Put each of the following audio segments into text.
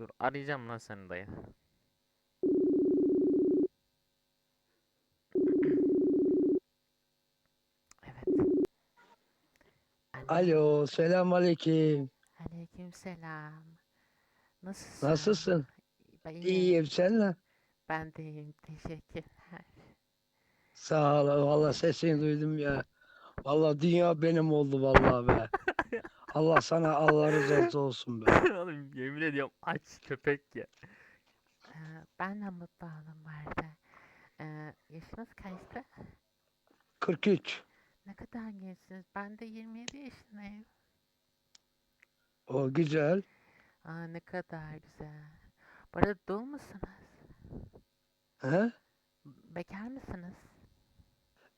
Dur arayacağım lan seni dayı. Evet. Alo, selam aleyküm. Aleykümselam. Nasılsın? Nasılsın? Ben iyiyim. İyiyim, sen ne? Ben de iyiyim. Teşekkürler. Sağ ol, valla sesini duydum ya. Valla dünya benim oldu vallahi be. Allah sana Allah rızası olsun be. Oğlum yemin ediyorum aç köpek ya. Ee, ben de mutlu oldum bu arada. Ee, yaşınız kaçtı? 43. Ne kadar gençsiniz? Ben de 27 yaşındayım. O güzel. Aa ne kadar güzel. Bu arada dul musunuz? He? Bekar mısınız?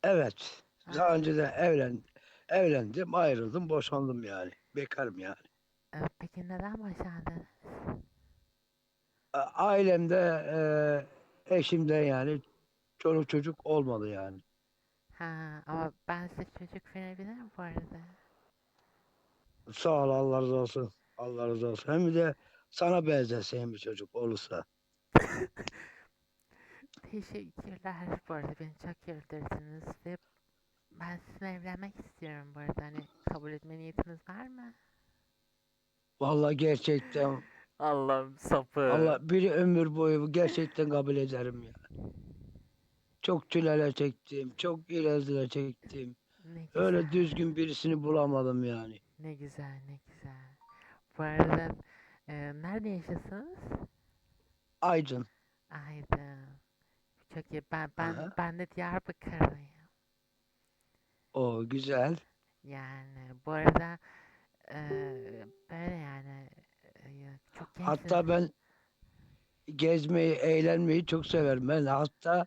Evet. Daha Aa, önce de evlen, evlendim, ayrıldım, boşandım yani. Bekarım yani. e, peki neden boşandınız? A- Ailemde e, eşimden yani çoluk çocuk olmadı yani. Ha ama ben size çocuk verebilirim bu arada. Sağ ol Allah razı olsun. Allah razı olsun. Hem de sana benzesin bir çocuk olursa. Teşekkürler bu arada beni çok güldürdünüz ve ben sizinle evlenmek istiyorum bu arada. Hani kabul etme niyetiniz var mı? Vallahi gerçekten Allah'ım sapı. Allah bir ömür boyu gerçekten kabul ederim ya. Çok çileler çektim, çok irazile çektim. Ne Öyle güzel. düzgün birisini bulamadım yani. Ne güzel, ne güzel. Bu arada e, nerede yaşıyorsunuz? Aydın. Aydın. Çok iyi. Ben ben Aha. ben de Diyarbakırlıyım. O güzel. Yani bu arada e, böyle yani e, çok Hatta gençsiniz. ben gezmeyi, eğlenmeyi çok severim. Ben hatta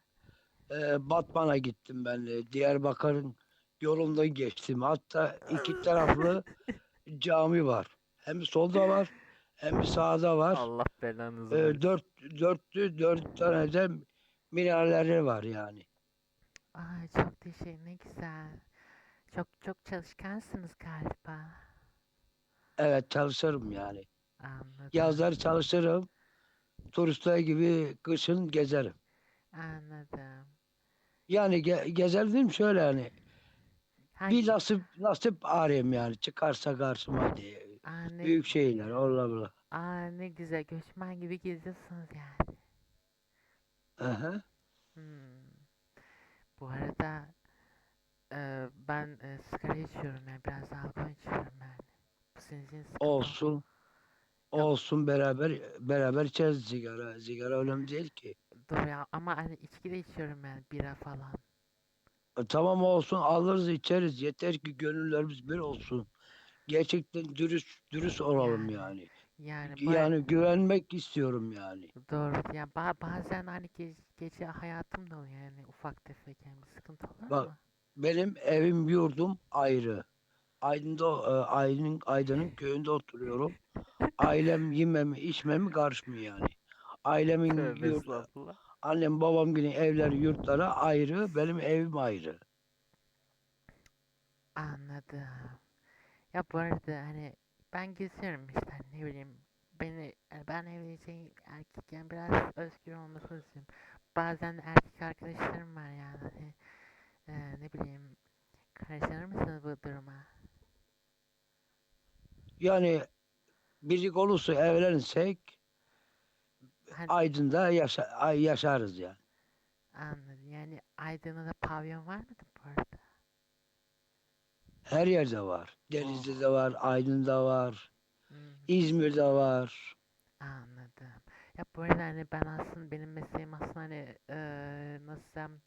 e, Batman'a gittim ben de. Diyarbakır'ın yolundan geçtim. Hatta iki taraflı cami var. Hem solda var hem sağda var. Allah belanızı E, versin. dört, dörtlü dört tane de minareleri var yani. Aa, çok teşekkür, ne güzel. Çok çok çalışkansınız galiba. Evet çalışırım yani. Anladım. Yazları çalışırım. Turistler gibi kışın gezerim. Anladım. Yani ge gezer dedim şöyle hani. Bir Hangi? nasip nasip arayayım yani. Çıkarsa karşıma diye. Aa, ne, Büyük şeyler olabilir. aa, ne güzel. Göçmen gibi geziyorsunuz yani. Aha. Hmm. Bu arada e, ben e, sigara içiyorum yani biraz alkol içiyorum yani. Bu sizin için sıkıntı ol- Olsun. Olsun beraber beraber içeriz sigara. Sigara önemli değil ki. Dur ya ama hani içki de içiyorum yani bira falan. E, tamam olsun alırız içeriz. Yeter ki gönüllerimiz bir olsun. Gerçekten dürüst dürüst olalım Yani yani. yani bu Yani güvenmek istiyorum yani. doğru yani ba- bazen hani ge- gece hayatım da oluyor yani ufak tefek yani bir sıkıntı olur Bak mu? Benim evim yurdum ayrı. Aydın'da e, Aydın Aydın'ın köyünde oturuyorum. Ailem yememi içmemi karışmıyor yani. Ailemin Tövbe estağfurullah. annem babam gibi evleri yurtları ayrı. Benim evim ayrı. Anladım. Ya bu arada hani ben geziyorum işte hani ne bileyim beni yani ben evleneceğim erkek yani biraz özgür olmasını istiyorum. Bazen erkek arkadaşlarım var yani hani, e, ne bileyim karışır mısınız bu duruma? Yani birlik olursa evlenirsek Hani Aydın'da yaşa, ay- yaşarız yani. anladım yani Aydın'da da pavyon var mıdır bu arada? Her yerde var. Denizli'de de var, Aydın'da var, Hmm, İzmir'de var. anladım. Ya bu arada hani ben aslında benim mesleğim aslında hani e, nasıl desem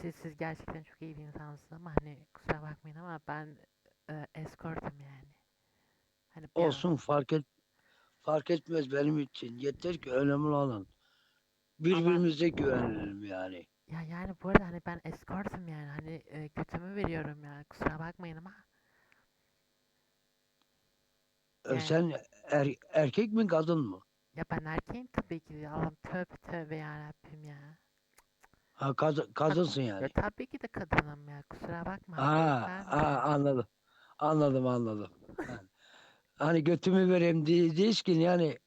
siz, siz gerçekten çok iyi bir insansınız ama hani kusura bakmayın ama ben e, escortum yani. Hani bir an Olsun fark et fark etmez benim için. Yeter ki önemli olan birbirimize güvenelim yani. ya yani bu arada hani ben escortum yani hani e, götümü veriyorum yani kusura bakmayın ama E, yani Sen er- erkek mi kadın mı? ya ben erkeğim tabii ki de Allah'ım tövbe tövbe yarabbim ya. Ha Kad- kadınsın ya yani. tabii ki de kadınım ya kusura bakma Ha, beyefendi. ha anladım. Anladım anladım. Yani, hani götümü vereyim diye değişkin yani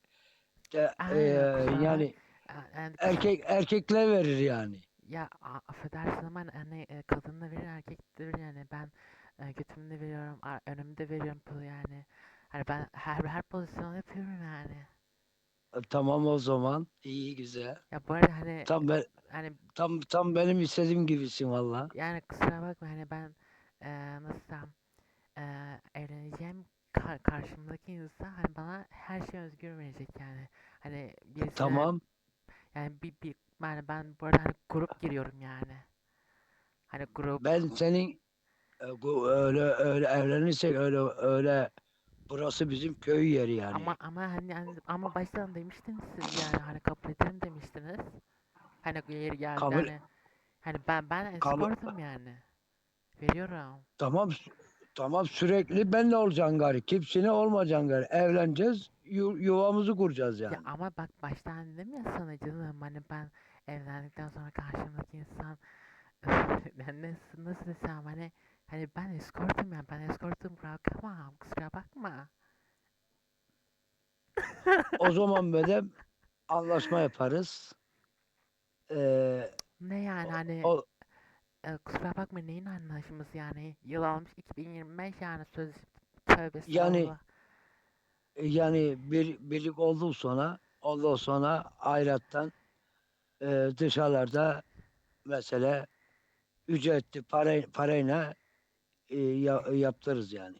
Aynen, eee, kusura yani bak- yani erkek erkekler verir yani. Ya a- affedersin ama hani e, kadın da verir erkek de verir yani ben e, götümü de veriyorum ar- önümü de veriyorum pulu yani. Hani ben her her pozisyonu yapıyorum yani. E, Tamam o zaman. İyi güzel. Ya bu arada hani Tam ben hani tam tam benim istediğim gibisin valla. yani kusura bakma hani ben e, nasıl desem e, evleneceğim ka- karşımdaki insan hani bana her şey özgür verecek yani. Hani birisine Tamam. yani bir bir yani ben bu arada hani grup giriyorum yani. Hani grup Ben senin e, öyle öyle evlenirsek öyle öyle burası bizim köy yeri yani. Ama ama hani, hani ama baştan demiştiniz siz yani hani kabul ederim demiştiniz. Hani yeri geldi Kabul- hani hani ben ben Kabul- yani. Veriyorum. Tamam tamam sürekli benle olacaksın gari. Kimsine olmayacaksın gari. Evleneceğiz. yu- yuvamızı kuracağız yani. Ya ama bak baştan dedim ya sana canım hani ben evlendikten sonra karşımdaki insan ben nasıl nasıl desem hani hani ben escortum yani ben escortum bırakamam kusura bakma. O zaman böyle anlaşma yaparız. Ee, Ne yani hani o, e, kusura bakma neyin anlaşması yani yıl almış 2025 yani söz tövbe Yani estağfurullah. yani bir birlik olduk sonra ondan sonra ayrattan e, dışarılarda mesela ücretli para, parayla e, ya- yaptırırız yani.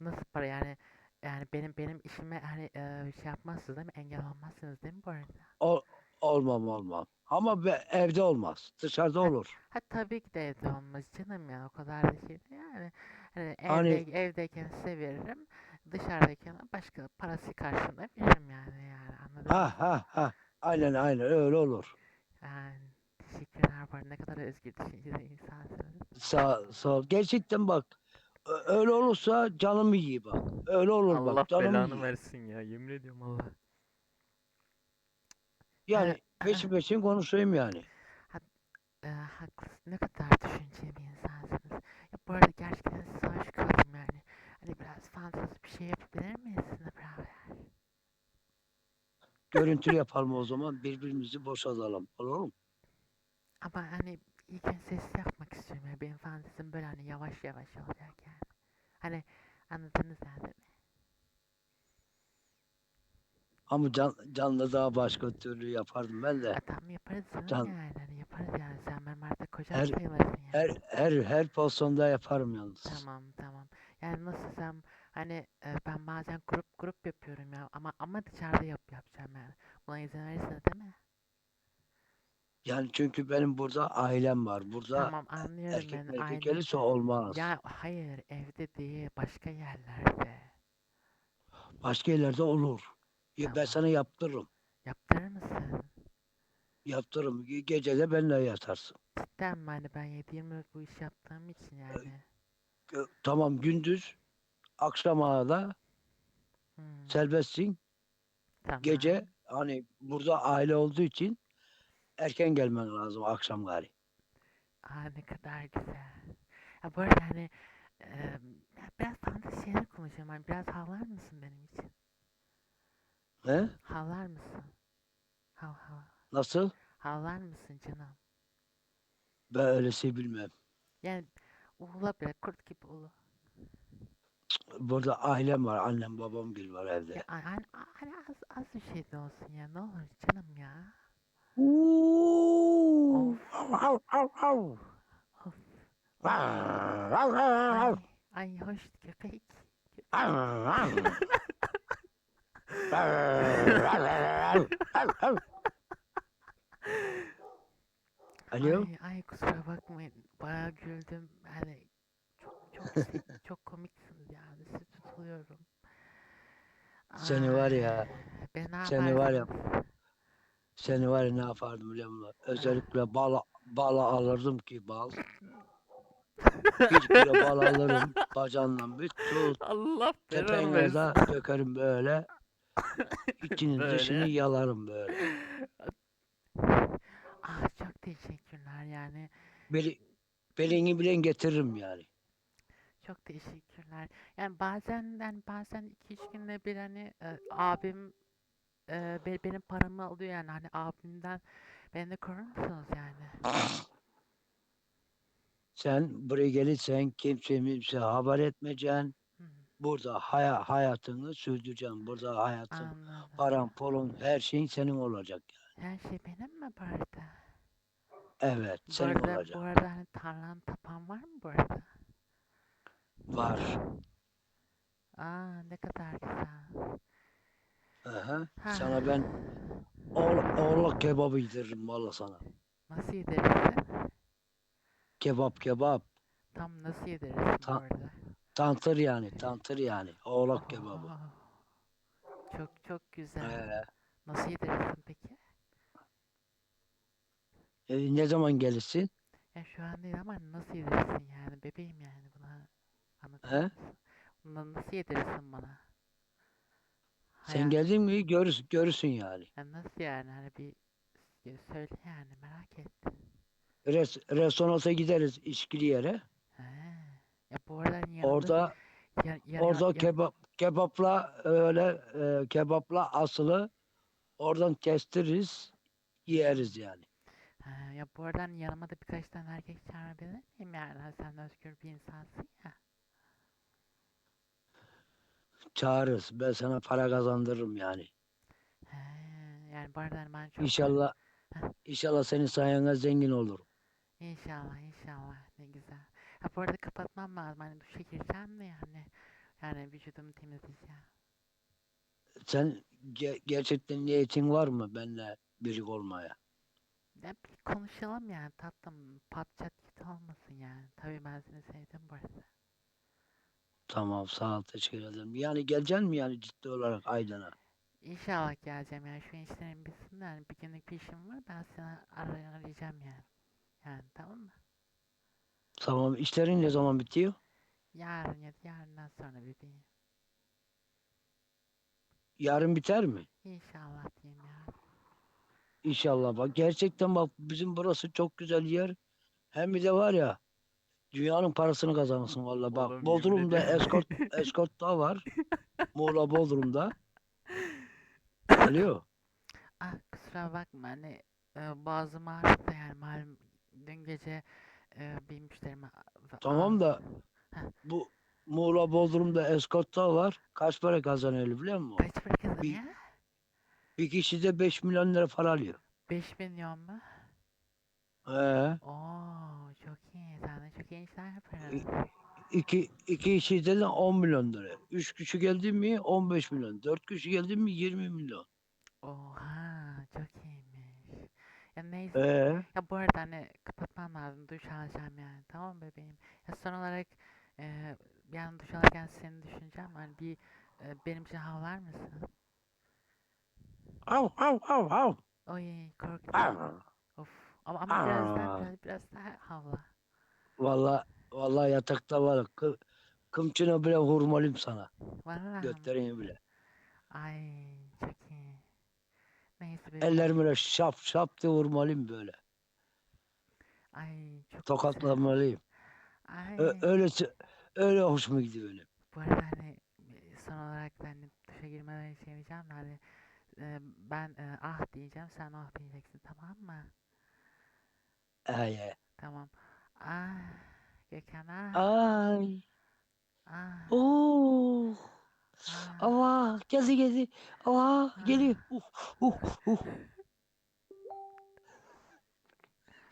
Nasıl para yani? Yani benim benim işime hani e, şey yapmazsınız değil mi? Engel olmazsınız değil mi bu arada? O, olmam olmam. Ama be- evde olmaz. Dışarıda Ha, olur. ha tabii ki de evde olmaz canım ya o kadar da şey değil yani. Hani Hani evde evdeyken size veririm. Dışarıdayken başka parası karşılığında veririm yani yani anladın mı? ha ha ha. Aynen aynen öyle olur. Yani teşekkürler arada ne kadar özgür düşünceli insansınız. Sağ, sağ ol. Gerçekten bak öyle olursa canımı yiyor bak. Öyle olur Allah bak canımı belanı yiyor. versin ya yemin ediyorum Allah. Yani Yani peşin peşin konuşayım yani. e, haklısın ne kadar düşünceli bir insansınız. Ya bu arada gerçekten size aşık oldum yani. Hani biraz fantezi bir şey yapabilir miyiz sizinle beraber? Görüntülü yapalım o zaman birbirimizi boşaltalım. Olur mu? Ama hani ilk sesli yapmak istiyorum ya. Benim fantezim böyle hani yavaş yavaş olacak yani. Hani anladınız değil mi? Ama can, canlı daha başka türlü yapardım ben de. Ha, tamam yaparız Can, yani. Hani yaparız yani. Sen benim artık kocam her sayılırsın her yani. her her pozisyonda yaparım yalnız. Tamam tamam. Yani nasılsam hani e, ben bazen grup grup yapıyorum ya. Ama ama dışarıda yap yapacağım yani. Buna izin verirsiniz değil mi? Yani çünkü benim burada ailem var. Burada Tamam anlıyorum erkek ben erkek gelirse olmaz. Ya hayır evde değil başka yerlerde. Başka yerlerde olur. Ya Ben Tamam. sana yaptırırım. Yaptırır mısın? Yaptırırım. Ge- Gece de benimle yatarsın. Cidden mi? Hani ben 7-24 bu iş yaptığım için yani. Gö- Tamam gündüz akşama da Hmm, serbestsin. tamam. Gece hani burada aile olduğu için erken gelmen lazım akşam gari. Aa ne kadar güzel. Ya bu arada hani e, ya biraz fantezi şeyler konuşuyorum. Hani biraz havlar mısın benim için? He? Havlar mısın? Hav hav. Nasıl? Havlar mısın canım? Ben öyle şey bilmem. Yani ula bile kurt gibi ulu. Burada ailem var. Annem babam gül var Ya evde. a- hani, a- hani az, az bir şey de olsun ya. Ne olur canım ya. Uuu. Av, av, av. Ay ay hoş köpek. Alo? Ay ay kusura bakmayın. Bayağı güldüm. Hani çok çok çok komiksiniz yani. Sizi tutuluyorum. Seni var ya, ben seni var ya? Seni var ya ne yapardım biliyor musun? Özellikle bal, bal alırdım ki bal. Bir kilo bal alırım bacağından bir tut. Allah belanı de dökerim böyle. İçini Böyle. dışını yalarım böyle. Ah çok teşekkürler yani. Beli, belini bile getiririm yani. Çok teşekkürler. Yani bazen yani bazen iki üç günde bir hani e, abim e, be- benim paramı alıyor yani hani abimden beni de korur musunuz yani? Sen buraya gelirsen kimse kimse haber etmeyeceksin. Hı, Burada haya, hayatını sürdüreceksin. Burada hayatın, anladım. paran, pulun, her şeyin senin olacak. Her şey benim mi bu arada? Evet, Bu senin arada, olacak. bu arada hani tarlan tapan var mı bu arada? Var. Aa ne kadar güzel. Aha. Ha. Sana ben oğlak kebabı yediririm valla sana. Nasıl yedirirsin? Kebap kebap. Tam nasıl yedirirsin bu Ta- arada? Tantır yani, tantır yani. Oğlak kebabı. Aa, Çok çok güzel. Ee, Nasıl yedirirsin peki? e, ne zaman gelirsin? Ya şu an değil ama nasıl yedirirsin yani bebeğim yani buna anlatır He? mısın? Bunu nasıl yedirirsin bana? Sen geldin mi görürsün, görürsün yani. Ya nasıl yani hani bir söyle yani merak ettim. Res, restoranta gideriz içkili yere. He. Ya bu arada yanında Orada ya, ya, orada ya- kebap kebapla öyle e, kebapla asılı oradan kestiririz yeriz yani. Ha, ya bu arada hani yanıma da birkaç tane erkek çağırabilir miyim yani? Ha, sen özgür bir insansın ya. Çağırırız. Ben sana para kazandırırım yani. He, yani hani ben çok İnşallah inşallah senin sayende zengin olurum. İnşallah inşallah ne güzel. Ha bu arada kapatmam lazım hani duşa gireceğim de yani. Yani vücudumu temizleyeceğim. Sen ge- gerçekten niyetin var mı benimle birlik olmaya? Ya bir konuşalım yani tatlım pat çat git olmasın yani. Tabii ben seni sevdim bu arada. Tamam sağ ol teşekkür ederim. Yani geleceksin mi yani ciddi olarak Aydın'a? İnşallah geleceğim yani şu işlerin bitsin de yani bir günlük bir işim var ben seni ar- arayacağım yani. Yani tamam mı? Tamam işlerin ne zaman bitiyor? Yarın ya da yarından sonra bebeğim. Yarın biter mi? İnşallah diyeyim ya. İnşallah bak gerçekten bak bizim burası çok güzel yer. Hem bir de var ya dünyanın parasını kazanırsın valla bak. Oğlum, Bodrum'da eskort eskort da var. Muğla Bodrum'da. Alo. Ah kusura bakma hani e, boğazım ağrıdı yani malum dün gece e, bir müşterime Tamam da bu Muğla Bodrum'da eskort da var. Kaç para kazanıyor biliyor musun? Kaç para kazanıyor? Bir kişi de 5 milyon lira para alıyor. 5 milyon mu? Ee, Oo. İki, iki kişi de 10 milyon lira. 3 kişi geldi mi 15 milyon. 4 kişi geldi mi 20 milyon. Oha çok iyiymiş. Ya neyse. Ee, Ya bu arada hani kapatmam lazım. Duş alacağım yani. Tamam mı bebeğim? Ya son olarak e, yani duş alırken seni düşüneceğim. Hani bir e, benim için havlar mısın? av av av av. Oy korktum. av. Of. Ama, ama biraz daha biraz daha havla. Valla valla yatakta var. Kı, kımçına bile vurmalıyım sana. Vallahi mi? Göstereyim bile. Ay çok iyi. Neyse bebeğim. Ellerimle şap şap diye vurmalıyım böyle. Ay çok. Tokatlamalıyım. Ay. Ö- öylesi öyle hoşuma gidiyor benim. Bu arada hani son olarak da hani duşa girmeden şey diyeceğim de hani e, ben e, ah diyeceğim sen ah diyeceksin tamam mı? Ay, ay. Tamam. Ah Gökhan ah Ay. ah Oo. ah. Allah gezi gezi. Allah geliyor. Uh, uh, uh.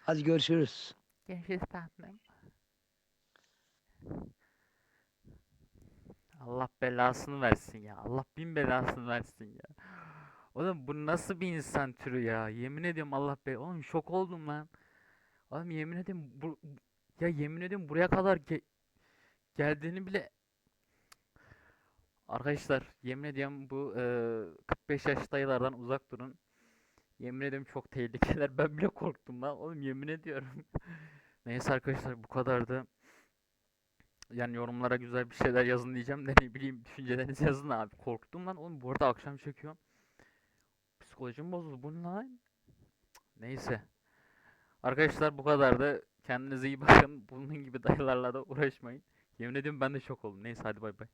Hadi görüşürüz. Görüşürüz tatlım. Allah belasını versin ya. Allah bin belasını versin ya. Oğlum bu nasıl bir insan türü ya? Yemin ediyorum Allah be. Oğlum şok oldum lan. Oğlum yemin ediyorum bu ya yemin ediyorum buraya kadar ge- geldiğini bile Arkadaşlar yemin ediyorum bu eee, 45 yaş dayılardan uzak durun. Yemin ediyorum çok tehlikeler. Ben bile korktum lan. Oğlum yemin ediyorum. Neyse arkadaşlar bu kadardı. Yani yorumlara güzel bir şeyler yazın diyeceğim de ne bileyim düşüncelerinizi yazın abi. Korktum lan oğlum bu arada akşam çekiyorum. Psikolojim bozuldu bu ne lan? Neyse. Arkadaşlar bu kadardı. Kendinize iyi bakın. Bunun gibi dayılarla da uğraşmayın. Yemin ediyorum ben de şok oldum. Neyse hadi bay bay.